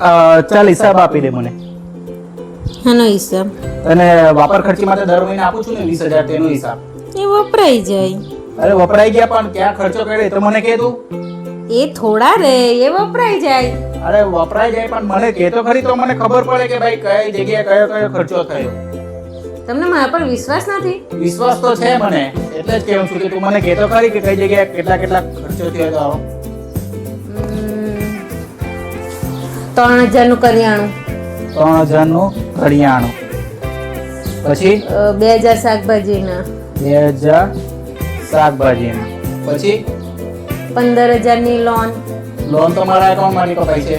અ, ચાલ હિસાબ આપી દે મને. આનો હિસાબ. અને વાપર ખર્ચી માટે દર મહિને આપું છું ને વીસ હજાર તેનો હિસાબ. એ વપરાઈ જાય. અરે વપરાઈ ગયા પણ ક્યાં ખર્ચો કર્યો તો મને કહે તું એ થોડા રે એ વપરાઈ જાય. અરે વપરાઈ જાય પણ મને કહે તો ખરી તો મને ખબર પડે કે ભાઈ કઈ જગ્યાએ કયો કયો ખર્ચો થયો. તમને મારા પર વિશ્વાસ નથી? વિશ્વાસ તો છે મને. એટલે જ કહું છું કે તું મને કહેતો ખરી કે કઈ જગ્યાએ કેટલા કેટલા ખર્ચો થયો તો આવો. ત્રણ હજારનું કરિયાણું. ત્રણ હજારનું કરિયાણું. પછી? બે હજાર શાકભાજીના. બે હજાર શાકભાજીના. પછી? પંદર હજારની લોન. લોન તો મારા એકાઉન્ટમાંથી કપાઈ છે.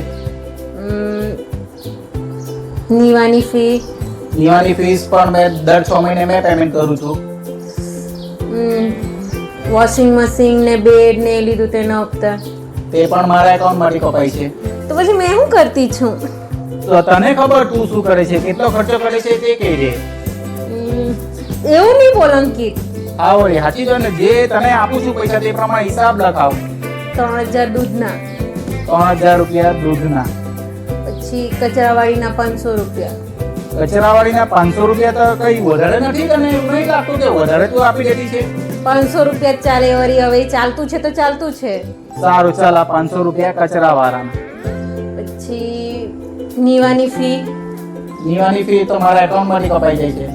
નીવાની ફી. નિવાની ફીસ પણ મેં દર છ મહિને મેં પેમેન્ટ કરું છું. વોશિંગ મશીન ને બેડ ને એ લીધું તેના હપ્તા. તે પણ મારા એકાઉન્ટમાંથી કપાય છે. તો પછી મેં શું કરતી છું? તો તને ખબર તું શું કરે છે કેટલો ખર્ચો કરે છે તે કહી હમ, એવું નહીં બોલ અંકિત આવો રે હાચી જો ને જે તને આપું છું પૈસા તે પ્રમાણે હિસાબ લખાવ. ત્રણ હજાર દૂધના. ત્રણ હજાર રૂપિયા દૂધના. પછી કચરાવાળીના પાંચસો રૂપિયા. કચરાવાળીના પાંચસો રૂપિયા તો કઈ વધારે નથી તને એવું નહીં લાગતું કે વધારે તું આપી દેતી છે? પાંચસો રૂપિયા જ ચાલે વળી હવે ચાલતું છે તો ચાલતું છે. સારું ચાલ આ પાંચસો રૂપિયા કચરાવાળાના પછી નીવાની ફી. નીવાની ફી તો મારા એકાઉન્ટમાંથી કપાઈ જાય છે.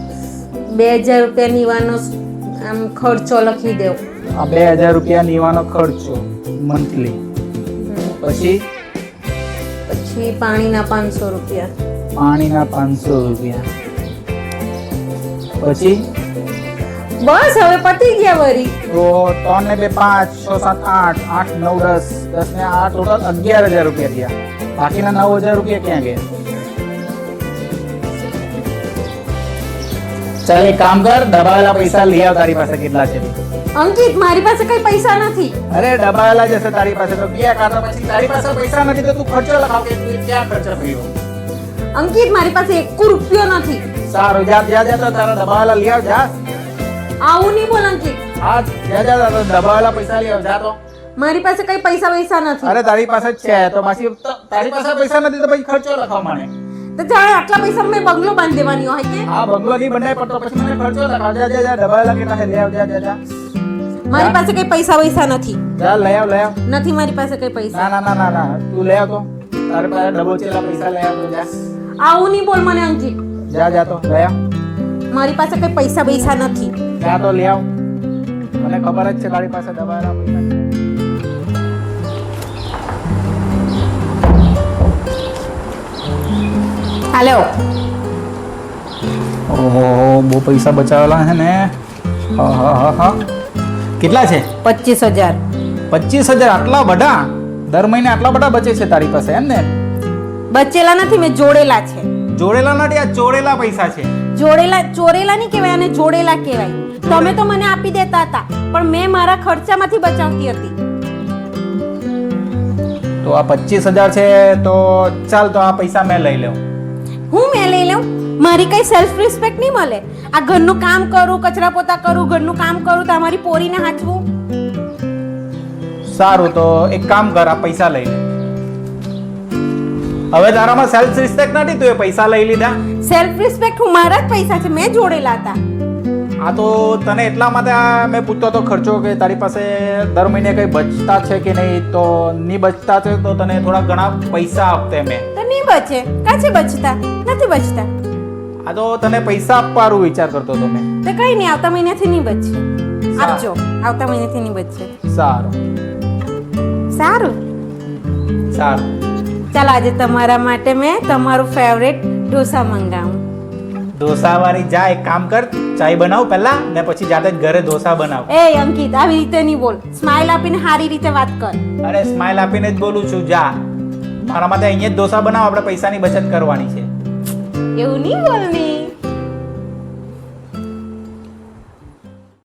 બે હજાર રૂપિયા નીવાનો આમ ખર્ચો લખી દેવ. આ બે હજાર રૂપિયા નીવાનો ખર્ચો મંથલી પછી? પછી પાણીના પાંચસો રૂપિયા. પાણીના પાંચસો રૂપિયા. પછી? બસ હવે પતી ગયા વરી. તો ત્રણ ને બે પાંચ છ સાત આઠ આઠ નવ દસ દસ ને આ ટોટલ અગિયાર હજાર રૂપિયા થયા. બાકીના નવ હજાર રૂપિયા ક્યાં ગયા? ચાલ એક કામ કર દબાયેલા પૈસા લઈ આવ તારી પાસે કેટલા છે. અંકિત મારી પાસે કઈ પૈસા નથી. અરે દબાયેલા જશે તારી પાસે. તો ગયા કાઢો પછી તારી પાસે પૈસા નથી તો તું ખર્ચો લખાવ કે તું ક્યાં ખર્ચો કર્યો અંકિત મારી પાસે એક રૂપિયો નથી. સારું જા જા જા તો તારા દબાવેલા લઈ આવ જા. આવું નહીં બોલ અંકિત. હા જા જા તારા દબાવેલા પૈસા લઈ આવ જા તો. મારી પાસે કઈ પૈસા પૈસા નથી. અરે તારી પાસે જ છે તો માસી તારી પાસે પૈસા નથી તો પછી ખર્ચો લખાવ મને. તો જાણે આટલા પૈસા મેં બંગલો બાંધી દેવાની હોય કે? હા બંગલો નહીં બનાય પણ તો પછી મને ખર્ચો લખાવ. જા જા જા દબાવેલા કેટલા છે લઈ આવ જા જા જા. મારી પાસે કઈ પૈસા પૈસા નથી. ચાલ લઈ આવ લઈ આવ. નથી મારી પાસે કઈ પૈસા. ના ના ના ના તું લઈ આવ તો. તારે પાસે ડબો ચેલા પૈસા લઈ આવ તો જા. આવું નહીં બોલ મને અંકિત. જા જા તો ગયા. મારી પાસે કઈ પૈસા પૈસા નથી. જા તો લે આવ. મને ખબર જ છે તારી પાસે દબાવેલા પૈસા. હાલો ઓહો બહુ પૈસા બચાવેલા છે ને. હા હા હા હા. કેટલા છે? પચીસ હજાર. પચીસ હજાર આટલા બધા? દર મહિને આટલા બધા બચે છે તારી પાસે એમ ને? બચેલા નથી મેં જોડેલા છે. જોડેલા નથી આ ચોરેલા પૈસા છે. જોડેલા ચોરેલા નહીં કહેવાય અને જોડેલા કહેવાય. તમે તો મને આપી દેતા હતા પણ મેં મારા ખર્ચામાંથી બચાવતી હતી. તો આ પચીસ હજાર છે તો ચાલ તો આ પૈસા મેં લઈ લઉં. હું મેં લઈ લઉં? મારી કઈ સેલ્ફ રિસ્પેક્ટ નહીં મળે? આ ઘરનું કામ કરું કચરા પોતા કરું ઘરનું કામ કરું તમારી પોરીને હાચવું? સારું તો એક કામ કર આ પૈસા લઈ લે. હવે તારામાં સેલ્ફ રિસ્પેક્ટ નથી? તું એ પૈસા લઈ લીધા. સેલ્ફ રિસ્પેક્ટ હું મારા જ પૈસા છે મેં જોડેલા હતા. આ તો તને એટલા માટે આ મેં પૂછતો હતો ખર્ચો કે તારી પાસે દર મહિને કઈ બચતા છે કે નહીં? તો નહીં બચતા છે તો તને થોડા ઘણા પૈસા આપતે મેં. તો નહીં બચે. કાચે બચતા? નથી બચતા. આ તો તને પૈસા આપવાનું વિચાર કરતો હતો મેં. તો કઈ નહીં આવતા મહિનાથી નહીં બચશે આપજો. આવતા મહિનાથી નહીં બચશે સારું. સારું. સારું. ચાલો આજે તમારા માટે મેં તમારું ફેવરેટ ઢોસા મંગાવું. ઢોસાવાળી જા એક કામ કર ચાય બનાવ પહેલા ને પછી જાતે જ ઘરે ઢોસા બનાવ. એ અંકિત આવી રીતે નહીં બોલ. સ્માઇલ આપીને સારી રીતે વાત કર. અરે સ્માઇલ આપીને જ બોલું છું જા. મારા માટે અહીંયા જ ઢોસા બનાવ આપણે પૈસાની બચત કરવાની છે. એવું નહીં બોલની?